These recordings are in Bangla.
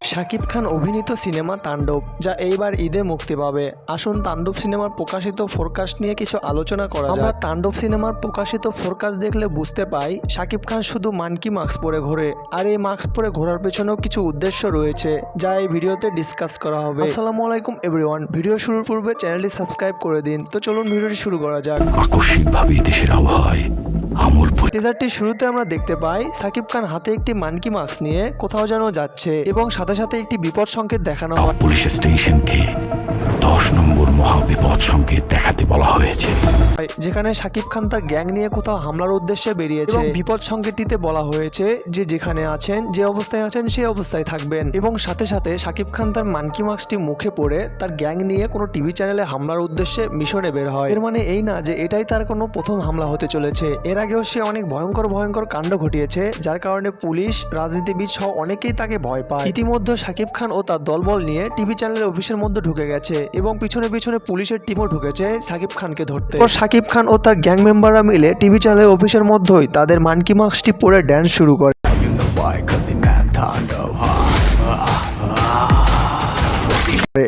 শাকিব খান অভিনীত সিনেমা তাণ্ডব যা এইবার ঈদে মুক্তি পাবে। আসুন তাণ্ডব সিনেমার প্রকাশিত ফোরকাস্ট নিয়ে কিছু আলোচনা করা আমরা তাণ্ডব সিনেমার প্রকাশিত ফোরকাস্ট দেখলে বুঝতে পাই শাকিব খান শুধু মানকি মাস্ক পরে ঘোরে আর এই মাস্ক পরে ঘোরার পেছনেও কিছু উদ্দেশ্য রয়েছে যা এই ভিডিওতে ডিসকাস করা হবে। আসসালামু আলাইকুম এভরিওয়ান ভিডিও শুরুর পূর্বে চ্যানেলটি সাবস্ক্রাইব করে দিন। তো চলুন ভিডিওটি শুরু করা যাক। আকস্মিকভাবে দেশের আবহাওয়ায় আমূল টিজারটির শুরুতে আমরা দেখতে পাই সাকিব খান হাতে একটি মানকি মাস্ক নিয়ে কোথাও যেন যাচ্ছে এবং সাথে সাথে একটি বিপদ সংকেত দেখানো হয়। পুলিশ স্টেশনকে দশ নম্বর মহাবিপদ। সংকেত দেখাতে বলা হয়েছে। যেখানে শাকিব খান তার গ্যাং নিয়ে কোথাও হামলার উদ্দেশ্যে বেরিয়েছে বিপদ সংকেতটিতে বলা হয়েছে যে যেখানে আছেন যে অবস্থায় আছেন সেই অবস্থায় থাকবেন। এবং সাথে সাথে শাকিব খান তার মানকি মাস্কটি মুখে পড়ে তার গ্যাং নিয়ে কোনো টিভি চ্যানেলে হামলার উদ্দেশ্যে মিশনে বের হয়। এর মানে এই না যে এটাই তার কোনো প্রথম হামলা হতে চলেছে। এর আগেও সে অনেক ভয়ঙ্কর ভয়ঙ্কর কাণ্ড ঘটিয়েছে যার কারণে পুলিশ রাজনীতিবিদ সহ অনেকেই তাকে ভয় পায়। ইতিমধ্যে শাকিব খান ও তার দলবল নিয়ে টিভি চ্যানেলের অফিসের মধ্যে ঢুকে গেছে এবং পিছনে পিছনে পুলিশের টিমও ঢুকেছে সাকিব খানকে ধরতে। তো শাকিব খান ও তার গ্যাং মেম্বাররা মিলে টিভি চ্যানেলের অফিসের মধ্যেই তাদের মানকি মাস্কটি পরে ড্যান্স শুরু করে।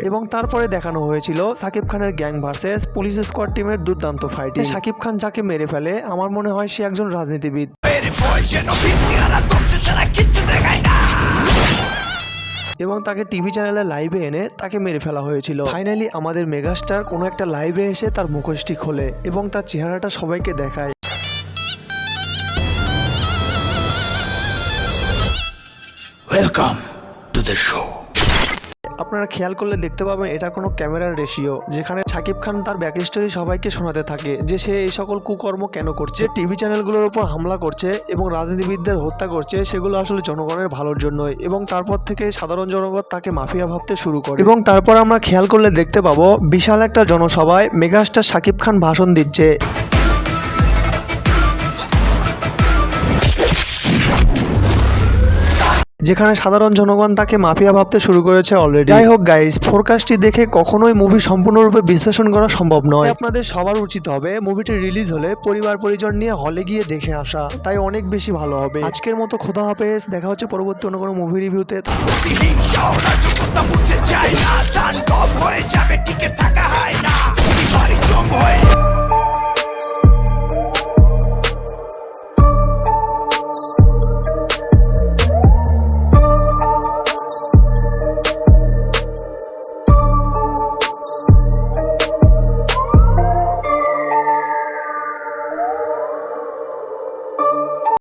এবং তারপরে দেখানো হয়েছিল সাকিব খানের গ্যাং ভার্সেস পুলিশ স্কোয়াড টিমের দুর্দান্ত ফাইটে সাকিব খান যাকে মেরে ফেলে আমার মনে হয় সে একজন রাজনীতিবিদ। এবং তাকে টিভি চ্যানেলে লাইভে এনে তাকে মেরে ফেলা হয়েছিল। ফাইনালি আমাদের মেগাস্টার কোনো একটা লাইভে এসে তার মুখোশটি খোলে এবং তার চেহারাটা সবাইকে দেখায়। ওয়েলকাম টু দ্য শো আপনারা খেয়াল করলে দেখতে পাবেন এটা কোনো ক্যামেরার রেশিও, যেখানে সাকিব খান তার ব্যাক স্টোরি সবাইকে শোনাতে থাকে, যে সে এই সকল কুকর্ম কেন করছে, টিভি চ্যানেলগুলোর উপর হামলা করছে এবং রাজনীতিবিদদের হত্যা করছে, সেগুলো আসলে জনগণের ভালোর জন্যই এবং তারপর থেকে সাধারণ জনগণ তাকে মাফিয়া ভাবতে শুরু করে। এবং তারপর আমরা খেয়াল করলে দেখতে পাবো, বিশাল একটা জনসভায় মেগাস্টার সাকিব খান ভাষণ দিচ্ছে। যেখানে সাধারণ জনগণ তাকে মাফিয়া ভাবতে শুরু করেছে অলরেডি যাই হোক গাইস ফোরকাস্টটি দেখে কখনোই মুভি সম্পূর্ণরূপে বিশ্লেষণ করা সম্ভব নয়। আপনাদের সবার উচিত হবে মুভিটি রিলিজ হলে পরিবার পরিজন নিয়ে হলে গিয়ে দেখে আসা। তাই অনেক বেশি ভালো হবে। আজকের মতো খোদা হাফেজ। দেখা হচ্ছে পরবর্তী অন্য কোনো মুভি রিভিউতে